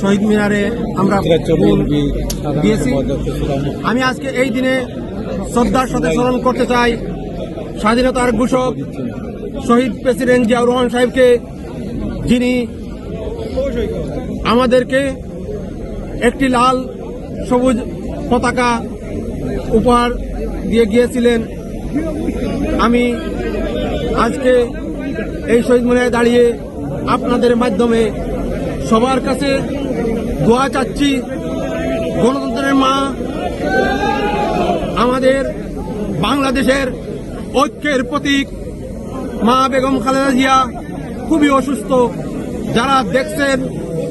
শহীদ মিনারে আমরা দিয়েছি। আমি আজকে এই দিনে শ্রদ্ধার সাথে স্মরণ করতে চাই স্বাধীনতার ঘোষক শহীদ প্রেসিডেন্ট জিয়াউর রহমান সাহেবকে যিনি আমাদেরকে একটি লাল সবুজ পতাকা উপহার দিয়ে গিয়েছিলেন। আমি আজকে এই শহীদ মিনারে দাঁড়িয়ে আপনাদের মাধ্যমে সবার কাছে দোয়া চাচ্ছি, গণতন্ত্রের মা, আমাদের বাংলাদেশের ঐক্যের প্রতীক মা বেগম খালেদা জিয়া। খুবই অসুস্থ। যারা দেখছেন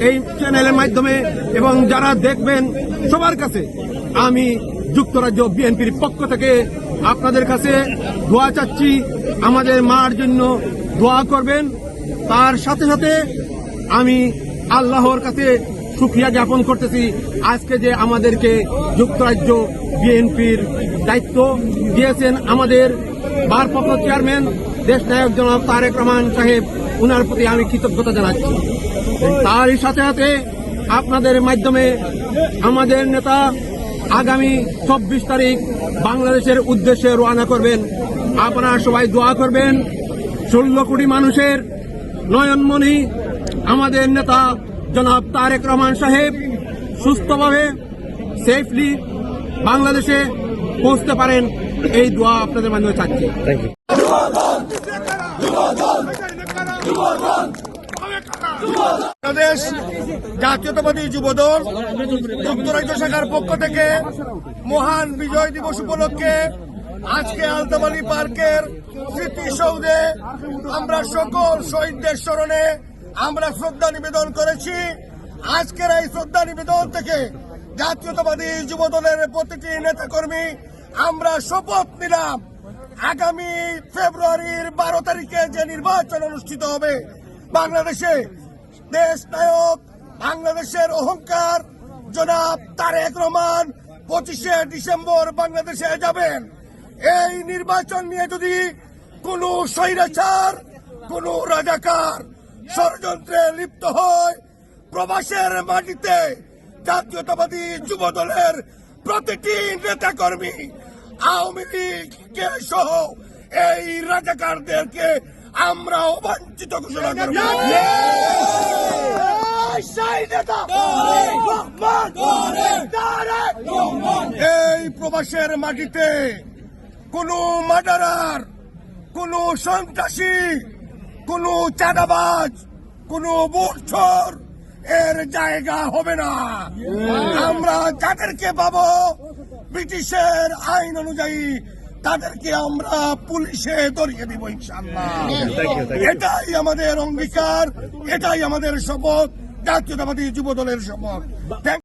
এই চ্যানেলের মাধ্যমে এবং যারা দেখবেন সবার কাছে আমি যুক্তরাজ্য বিএনপির পক্ষ থেকে আপনাদের কাছে দোয়া চাচ্ছি, আমাদের মার জন্য দোয়া করবেন। তার সাথে সাথে আমি আল্লাহর কাছে সুক্রিয়া জ্ঞাপন করতেছি। আজকে যে আমাদেরকে যুক্তরাজ্য বিএনপির দায়িত্ব দিয়েছেন আমাদের ভারপ্রাপ্ত চেয়ারম্যান, দেশ নায়ক জনাব তারেক রহমান সাহেব, উনার প্রতি আমি কৃতজ্ঞতা জানাচ্ছি। তারই সাথে সাথে আপনাদের মাধ্যমে আমাদের নেতা আগামী চব্বিশ তারিখ বাংলাদেশের উদ্দেশ্যে রওনা করবেন। আপনারা সবাই দোয়া করবেন। ষোলো কোটি মানুষের নয়নমণি আমাদের নেতা জনাব তারেক রহমান সাহেব সুস্থভাবে সেফলি বাংলাদেশে পৌঁছতে পারেন। এই দোয়া আপনাদের মাধ্যমে চাচ্ছি। বাংলাদেশ জাতীয়তাবাদী যুবদল যুক্তরাজ্য শাখার পক্ষ থেকে মহান বিজয় দিবস উপলক্ষে আজকে আলতাবালি পার্কের স্মৃতিসৌধে আমরা সকল শহীদদের স্মরণে আমরা শ্রদ্ধা নিবেদন করেছি। আজকের এই শ্রদ্ধা নিবেদন থেকে জাতীয়তাবাদী যুবদলের প্রতিটি নেতাকর্মী আমরা শপথ নিলাম। আগামী ফেব্রুয়ারির বারো তারিখে যে নির্বাচন অনুষ্ঠিত হবে, বাংলাদেশে দেশ নায়ক, বাংলাদেশের অহংকার, জনাব তারেক রহমান পঁচিশে ডিসেম্বর বাংলাদেশে যাবেন। এই নির্বাচন নিয়ে যদি কোনো স্বৈরাচার কোনো রাজাকার ষড়যন্ত্রে লিপ্ত হয় প্রবাসের মাটিতে জাতীয়তাবাদী যুব দলের প্রতিটি নেতাকর্মী আওয়ামী লীগকে সহ এই রাজাকারদেরকে আমরা অবাঞ্ছিত ঘোষণা করব। এই প্রবাসের মাটিতে কোন মার্ডারার কোন সন্ত্রাসী কোন চাঁদাবাজ কোন বুটছর এর জায়গা হবে না। আমরা যাদেরকে পাবো ব্রিটিশের আইন অনুযায়ী তাদেরকে আমরা পুলিশে ধরিয়ে দিব ইনশাল্লাহ এটাই আমাদের অঙ্গীকার এটাই আমাদের শপথ জাতীয়তাবাদী যুব দলের শপথ